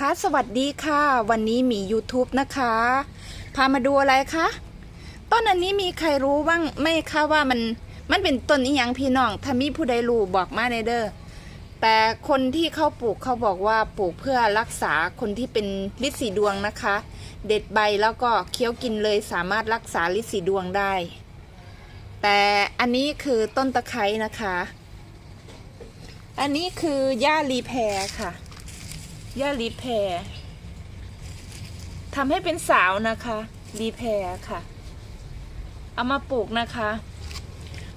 ค่ะสวัสดีค่ะ วันนี้มี YouTube นะคะ พามาดูอะไรคะต้นอันนี้มีใครรู้บ้างไหม่คะว่ามันมันเป็นต้นอีหยังพี่น้องถ้ามีผู้ใดรู้บอกมาในเด้อแต่คนที่เขาปลูกเขาบอกว่าปลูกเพื่อรักษาคนที่เป็นลิดสีดวงนะคะ เด็ดใบแล้วก็เคี้ยวกินเลยสามารถรักษาลิดสีดวงได้ แต่อันนี้คือต้นตะไคร้นะคะ อันนี้คือย่ารีแพรค่ะ ย่ารีแพรทำให้เป็นสาวนะคะ รีแพรค่ะ เอามาปลูกนะคะ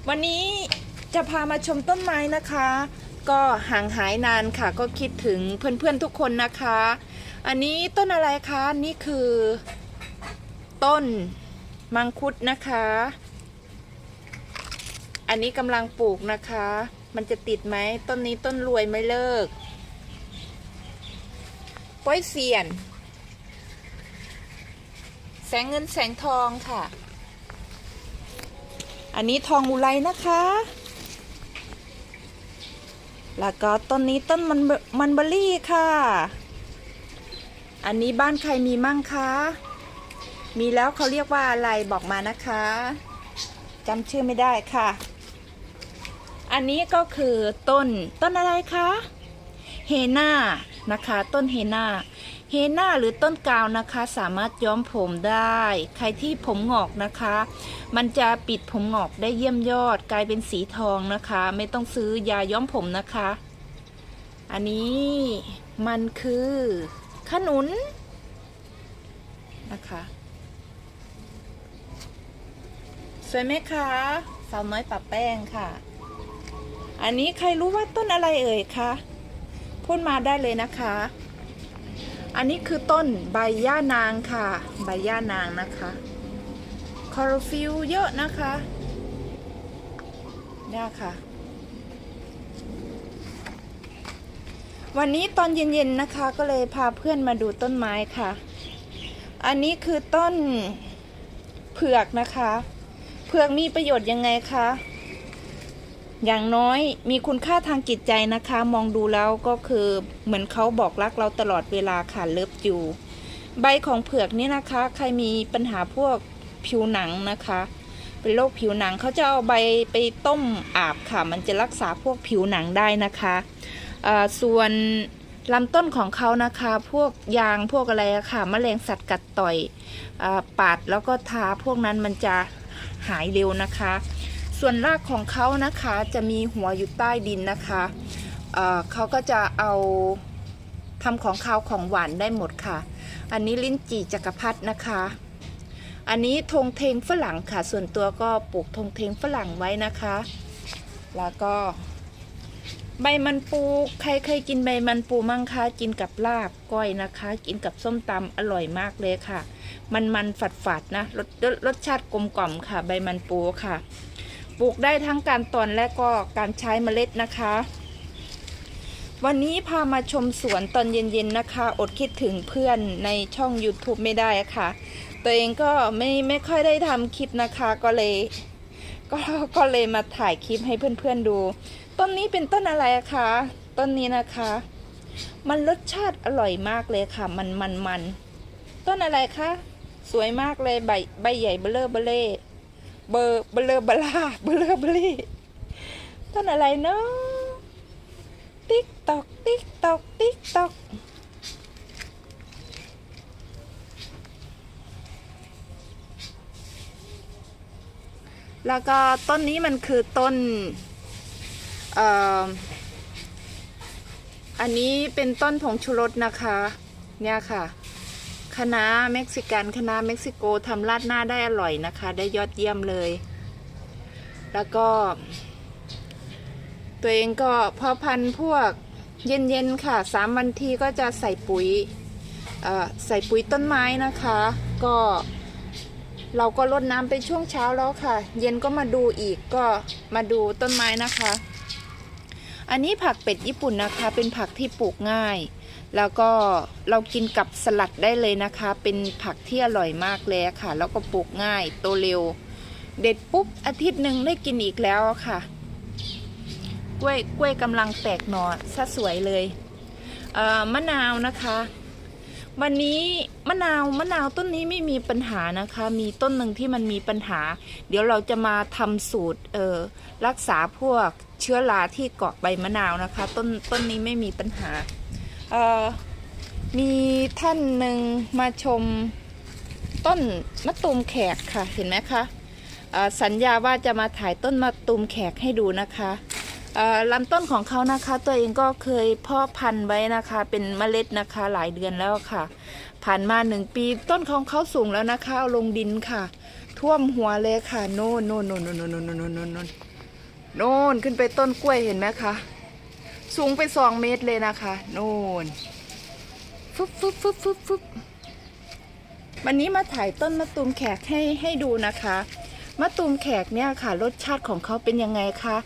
วันนี้จะพามาชมต้นไม้นะคะ ก็ห่างหายนานค่ะ ก็คิดถึงเพื่อนๆทุกคนนะคะ อันนี้ต้นอะไรคะนี่คือ ต้นมังคุดนะคะ อันนี้กำลังปลูกนะคะ มันจะติดไหมต้นนี้ต้นรวยไม่เลิก ป้อยเซียน แสงเงินแสงทองค่ะ อันนี้ทองอุไรนะคะ แล้วก็ต้นนี้ต้นมันมันเบอรี่ค่ะ อันนี้บ้านใครมีมั่งคะ มีแล้วเขาเรียกว่าอะไรบอกมานะคะจำชื่อไม่ได้ค่ะ อันนี้ก็คือต้นต้นอะไรคะ เฮน่านะคะ ต้นเฮน่าเฮน่าหรือต้นกาวนะคะ สามารถย้อมผมได้ ใครที่ผมงอกนะคะ มันจะปิดผมงอกได้เยี่ยมยอด กลายเป็นสีทองนะคะ ไม่ต้องซื้อยาย้อมผมนะคะ อันนี้มันคือขนุนนะคะ สวยไหมคะสาวน้อยปะแป้งค่ะ อันนี้ใครรู้ว่าต้นอะไรเอ่ยคะ พูดมาได้เลยนะคะ อันนี้คือต้นใบย่านางค่ะ ใบย่านางนะคะคอร์ฟิลเยอะนะคะเนี่ยค่ะ วันนี้ตอนเย็นๆนะคะ ก็เลยพาเพื่อนมาดูต้นไม้ค่ะ อันนี้คือต้นเผือกนะคะ เผือกมีประโยชน์ยังไงคะ อย่างน้อยมีคุณค่าทางจิตใจนะคะ มองดูแล้วก็คือเหมือนเขาบอกรักเราตลอดเวลาค่ะเลิฟอยู่ ใบของเผือกนี่นะคะ ใครมีปัญหาพวกผิวหนังนะคะ เป็นโรคผิวหนังเขาจะเอาใบไปต้มอาบค่ะ มันจะรักษาพวกผิวหนังได้นะคะส่วนลำต้นของเขานะคะ พวกยางพวกอะไระค่ะแมลงสัตว์กัดต่อยอปาดแล้วก็ทาพวกนั้นมันจะหายเร็วนะคะ ส่วนรากของเขานะคะจะมีหัวอยู่ใต้ดินนะคะเอ่อเขาก็จะเอาทำของคาวของหวานได้หมดค่ะ อันนี้ลิ้นจี่จักรพรรดินะคะ อันนี้ธงเทงฝรั่งค่ะ ส่วนตัวก็ปลูกธงเทงฝรั่งไว้นะคะ แล้วก็ ใบมันปู ใครเคยกินใบมันปูมั่งคะ กินกับลาบก้อยนะคะ กินกับส้มตำอร่อยมากเลยค่ะ มันมันฝาดฝาดๆนะ รสรสชาติกลมกล่อมค่ะ ใบมันปูค่ะ ปลูกได้ทั้งการตอนและก็การใช้เมล็ดนะคะ วันนี้พามาชมสวนตอนเย็นๆนะคะ อดคิดถึงเพื่อนในช่อง YouTube ไม่ได้ค่ะ ตัวเองก็ไม่ไม่ค่อยได้ทำคลิปนะคะก็เลยก็ก็เลยมาถ่ายคลิปให้เพื่อนๆดู ต้นนี้เป็นต้นอะไรคะ ต้นนี้นะคะ มันรสชาติอร่อยมากเลยค่ะ มันมันมัน ต้นอะไรคะ สวยมากเลยใบใบใหญ่เบลเลอร์เบล เบอร์เบลอเบลาเบลอเบลี่ต้นอะไรเนาะติ๊กตอกติ๊กตอกติ๊กตอกแล้วก็ต้นนี้มันคือต้นออันนี้เป็นต้นผงชูรสนะคะ เนี่ยค่ะ คณะเม็กซิกันคณะเม็กซิโกทำราดหน้าได้อร่อยนะคะ ได้ยอดเยี่ยมเลย แล้วก็ ตัวเองก็พาะพันพวกเย็นๆค่ะสามวันทีก็จะใส่ปุ๋ยใส่ปุ๋ยต้นไม้นะคะ ก็เราก็รดน้ำไปช่วงเช้าแล้วค่ะ เย็นก็มาดูอีกก็มาดูต้นไม้นะคะ อันนี้ผักเป็ดญี่ปุ่นนะคะ เป็นผักที่ปลูกง่าย แล้วก็เรากินกับสลัดได้เลยนะคะ เป็นผักที่อร่อยมากเลยค่ะ แล้วก็ปลูกง่ายโตเร็ว เด็ดปุ๊บอาทิตย์หนึ่งได้กินอีกแล้วค่ะ กล้วยกล้วยกำลังแตกหน่อซะสวยเลยเอ่อมะนาวนะคะ วันนี้มะนาวมะนาวต้นนี้ไม่มีปัญหานะคะ มีต้นหนึ่งที่มันมีปัญหา เดี๋ยวเราจะมาทำสูตรเออรักษาพวกเชื้อราที่เกาะใบมะนาวนะคะ ต้นต้นนี้ไม่มีปัญหา มีท่านหนึ่งมาชมต้นมะตูมแขกค่ะเห็นไหมคะสัญญาว่าจะมาถ่ายต้นมะตูมแขกให้ดูนะคะลำต้นของเขานะคะ ตัวเองก็เคยเพาะพันธุ์ไว้นะคะ เป็นเมล็ดนะคะหลายเดือนแล้วค่ะ ผ่านมาหนึ่งปีต้นของเขาสูงแล้วนะคะเอาลงดินค่ะ ท่วมหัวเลยค่ะ โน่นโน่นโน่นโน่นโน่นโน่นโน่นโน่นโน่นโน่นขึ้นไปต้นกล้วยเห็นไหมคะ สูงไปสองเมตรเลยนะคะโน่นฟึบฟึบฟึบฟึบฟึบวันนี้มาถ่ายต้นมะตูมแขกให้ให้ดูนะคะมะตูมแขกเนี่ยค่ะ รสชาติของเขาเป็นยังไงคะ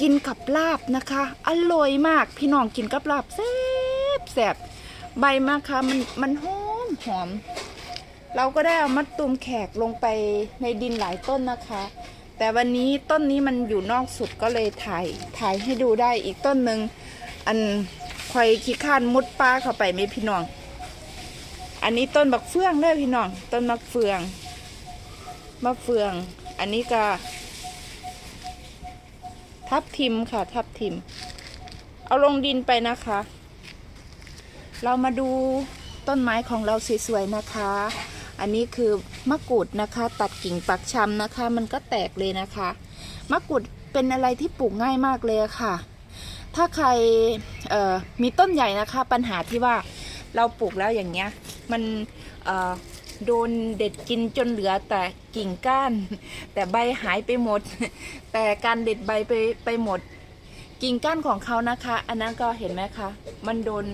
กินกับลาบนะคะ อร่อยมากพี่น้องกินกับลาบแซ่บแซ่บใบมากค่ะมันมันหอมหอม เราก็ได้เอามัดตูมแขกลงไปในดินหลายต้นนะคะ แต่วันนี้ต้นนี้มันอยู่นอกสุดก็เลยถ่ายถ่ายให้ดูได้อีกต้นหนึ่ง อันควายขี้ข้านมุดป้าเข้าไปไหมพี่น้อง อันนี้ต้นบักเฟืองเด้อพี่น้อง ต้นมะเฟือง มะเฟือง อันนี้ก็ ทับทิมค่ะ ทับทิม เอาลงดินไปนะคะ เรามาดูต้นไม้ของเราสวยๆนะคะ อันนี้คือมะกรูดนะคะ ตัดกิ่งปักชำนะคะ มันก็แตกเลยนะคะ มะกรูดเป็นอะไรที่ปลูกง่ายมากเลยค่ะ ถ้าใครมีต้นใหญ่นะคะ ปัญหาที่ว่าเราปลูกแล้วอย่างเงี้ย มันโดนเด็ดกินจนเหลือแต่กิ่งก้าน แต่ใบหายไปหมด แต่การเด็ดใบไปไปหมด กิ่งก้านของเขานะคะ อันนั้นก็เห็นไหมคะ มันโดน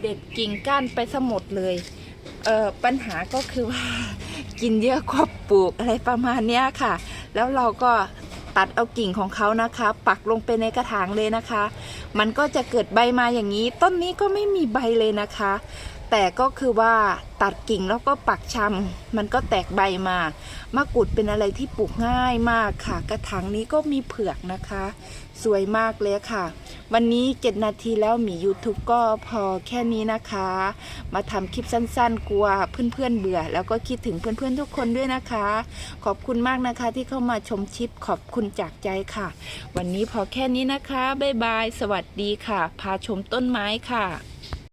เด็ดกิ่งก้านไปสมดเลยเออปัญหาก็คือว่ากินเยอะกว่าปลูกอะไรประมาณเนี้ยค่ะ แล้วเราก็ตัดเอากิ่งของเขานะคะ ปักลงไปในกระถางเลยนะคะ มันก็จะเกิดใบมาอย่างนี้ ต้นนี้ก็ไม่มีใบเลยนะคะ แต่ก็คือว่าตัดกิ่งแล้วก็ปักชำมันก็แตกใบมามะกรูดเป็นอะไรที่ปลูกง่ายมากค่ะ กระถางนี้ก็มีเผือกนะคะ สวยมากเลยค่ะ วันนี้ 7 นาทีแล้วหมี YouTube ก็พอแค่นี้นะคะ มาทำคลิปสั้นๆ กลัวเพื่อนๆเบื่อ แล้วก็คิดถึงเพื่อนๆทุกคนด้วยนะคะ ขอบคุณมากนะคะที่เข้ามาชมคลิปขอบคุณจากใจค่ะ วันนี้พอแค่นี้นะคะบ๊ายบายสวัสดีค่ะ พาชมต้นไม้ค่ะ